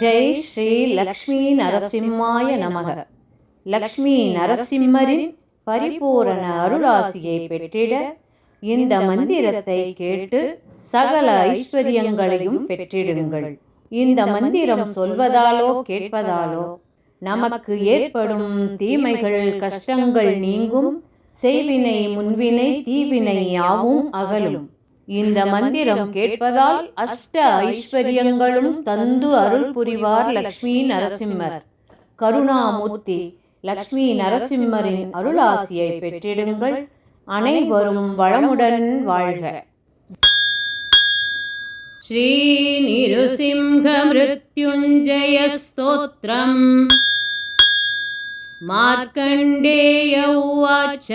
ஜெய் ஸ்ரீ லக்ஷ்மி நரசிம்மாய நமக. லக்ஷ்மி நரசிம்மரின் பரிபூரண அருளாசியை பெற்றிட இந்த மந்திரத்தை கேட்டு சகல ஐஸ்வர்யங்களையும் பெற்றிடுங்கள். இந்த மந்திரம் சொல்வதாலோ கேட்பதாலோ நமக்கு ஏற்படும் தீமைகள் கஷ்டங்கள் நீங்கும். செய்வினை முன்வினை தீவினை யாவும் அகலும். இந்த மந்திரம் கேட்பதால் அஷ்ட ஐஸ்வர்யங்களும் தந்து அருள் புரிவார் லக்ஷ்மி நரசிம்மர் கருணாமூர்த்தி லக்ஷ்மி நரசிம்மரின் அருளாசியை பெற்றிடுங்கள் அனைவரும் வளமுடன் வாழ்க श्रीनिरुसिंहमृत्युञ्जयस्तोत्रम् मार्कण्डेय उवाच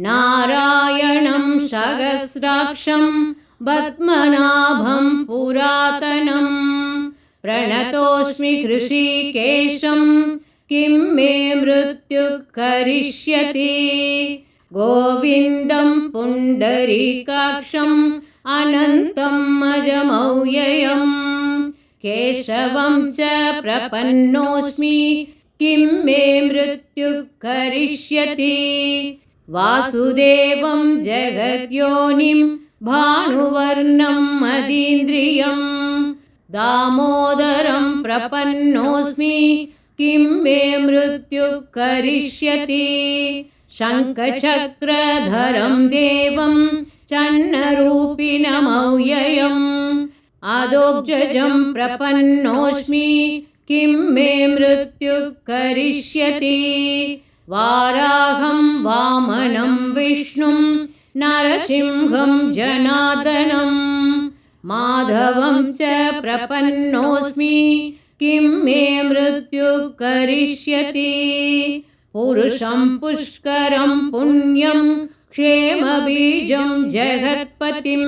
नारायणं सहस्राक्षं पद्मनाभं पुरातनं। प्रणतोऽस्मि कृषिकेशं किं मे मृत्युः करिष्यति। गोविन्दं पुण्डरीकाक्षम् अनन्तम् अजमौययम् केशवं च प्रपन्नोऽस्मि किं मे मृत्युः करिष्यति वासुदेवं जगद्योनिं भानुवर्णं मदीन्द्रियं। दामोदरं प्रपन्नोऽस्मि किं मे मृत्युः करिष्यति। शङ्खचक्रधरं देवं चन्नरूपिणमौययम् आदोग्जजं प्रपन्नोऽस्मि किं मे मृत्युः करिष्यति वाराहं वामनं विष्णुं नरसिंहं जनार्दनं। माधवं च प्रपन्नोऽस्मि किं मे मृत्युः करिष्यति। पुरुषं पुष्करं पुण्यं क्षेमबीजं जगत्पतिं।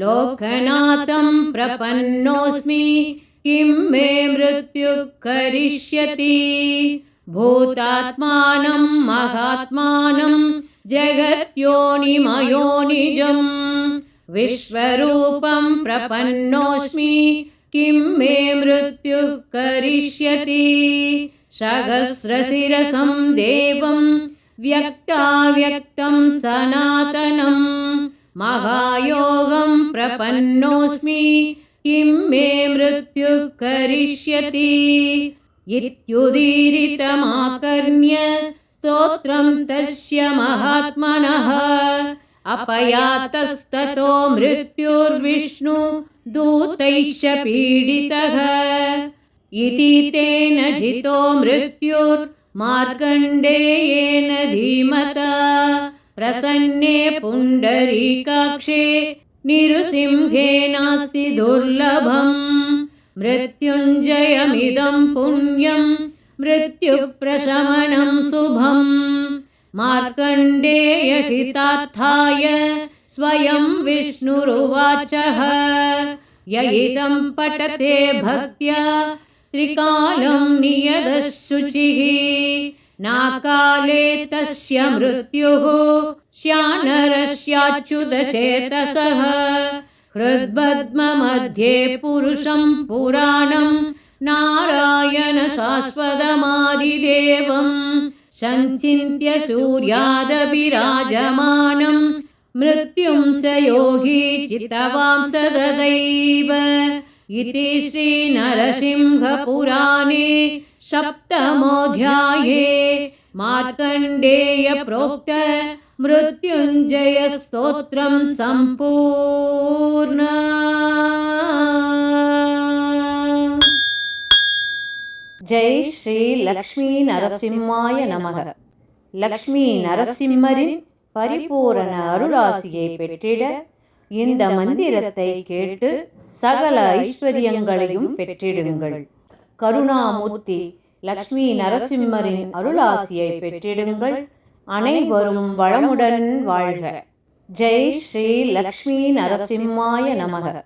लोकनाथं प्रपन्नोऽस्मि किं मे मृत्युः करिष्यति भूतात्मानं महात्मानं जगत्योनिमयोनिजं विश्वरूपं प्रपन्नोऽस्मि किं मे मृत्युः करिष्यति। सहस्रशिरसं देवं व्यक्ताव्यक्तं सनातनं। महायोगं प्रपन्नोऽस्मि किं मे मृत्युः करिष्यति इत्युदीरितमाकर्ण्य स्तोत्रं तस्य महात्मनः। अपयातस्ततो मृत्युर्विष्णु दूतैश्च पीडितः। इति तेन जितो मृत्युर्मार्कण्डेयेन धीमता। प्रसन्ने पुण्डरीकाक्षे निरुसिंहे नास्ति दुर्लभम् मृत्युञ्जयमिदं पुण्यं, मृत्युप्रशमनं शुभम् मार्कण्डेयहितार्थाय स्वयं विष्णुरुवाचः। य इदं पठते भक्त्या, त्रिकालं नियतः शुचिः नाकाले तस्य मृत्युः स्यानरस्याच्युतचेतसः हृद्बद्ममध्ये पुरुषं पुराणं नारायणशाश्वतमादिदेवं सञ्चिन्त्य सूर्यादभिराजमानं मृत्युं स योगी चितवां सददैव इति श्रीनरसिंहपुराणे सप्तमोऽध्याये मार्कण्डेयप्रोक्त मृत्युञ्जयस्तोत्रं सम्पूर्ण ஜெய் ஸ்ரீ லக்ஷ்மி நரசிம்மாய நமக லக்ஷ்மி நரசிம்மரின் பரிபூரண அருளாசியை பெற்றிட இந்த மந்திரத்தை கேட்டு சகல ஐஸ்வர்யங்களையும் பெற்றிடுங்கள் கருணாமூர்த்தி லக்ஷ்மி நரசிம்மரின் அருளாசியை பெற்றிடுங்கள் அனைவரும் வளமுடன் வாழ்க. ஜெய் ஸ்ரீ லக்ஷ்மி நரசிம்மாய நமக.